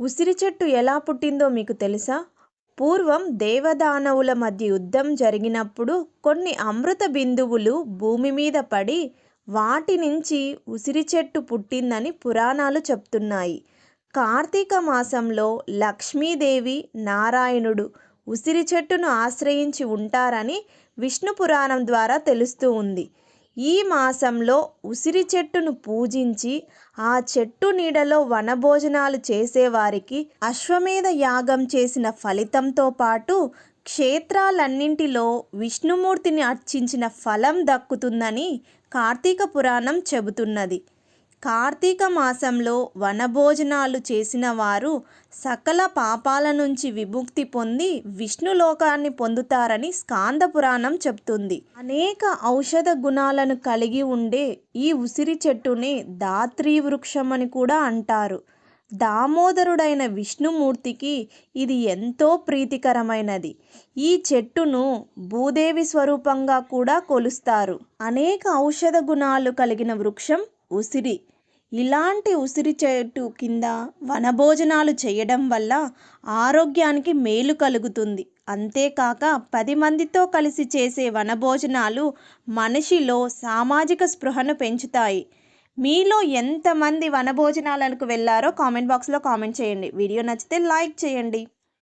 ఉసిరి చెట్టు ఎలా పుట్టిందో మీకు తెలుసా? పూర్వం దేవదానవుల మధ్య యుద్ధం జరిగినప్పుడు కొన్ని అమృత బిందువులు భూమి మీద పడి వాటి నుంచి ఉసిరి చెట్టు పుట్టిందని పురాణాలు చెప్తున్నాయి. కార్తీక మాసంలో లక్ష్మీదేవి నారాయణుడు ఉసిరి చెట్టును ఆశ్రయించి ఉంటారని విష్ణు పురాణం ద్వారా తెలుస్తూ ఉంది. ఈ మాసంలో ఉసిరి చెట్టును పూజించి ఆ చెట్టు నీడలో వనభోజనాలు చేసేవారికి అశ్వమేధ యాగం చేసిన ఫలితంతో పాటు క్షేత్రాలన్నింటిలో విష్ణుమూర్తిని అర్చించిన ఫలం దక్కుతుందని కార్తీక పురాణం చెబుతున్నది. కార్తీక మాసంలో వనభోజనాలు చేసిన వారు సకల పాపాల నుంచి విముక్తి పొంది విష్ణులోకాన్ని పొందుతారని స్కాంద పురాణం చెప్తుంది. అనేక ఔషధ గుణాలను కలిగి ఉండే ఈ ఉసిరి చెట్టునే దాత్రీ వృక్షం అని కూడా అంటారు. దామోదరుడైన విష్ణుమూర్తికి ఇది ఎంతో ప్రీతికరమైనది. ఈ చెట్టును భూదేవి స్వరూపంగా కూడా కొలుస్తారు. అనేక ఔషధ గుణాలు కలిగిన వృక్షం ఉసిరి. ఇలాంటి ఉసిరి చెట్టు కింద వనభోజనాలు చేయడం వల్ల ఆరోగ్యానికి మేలు కలుగుతుంది. అంతేకాక పది మందితో కలిసి చేసే వనభోజనాలు మనిషిలో సామాజిక స్పృహను పెంచుతాయి. మీలో ఎంతమంది వనభోజనాలకు వెళ్ళారో కామెంట్ బాక్స్లో కామెంట్ చేయండి. వీడియో నచ్చితే లైక్ చేయండి.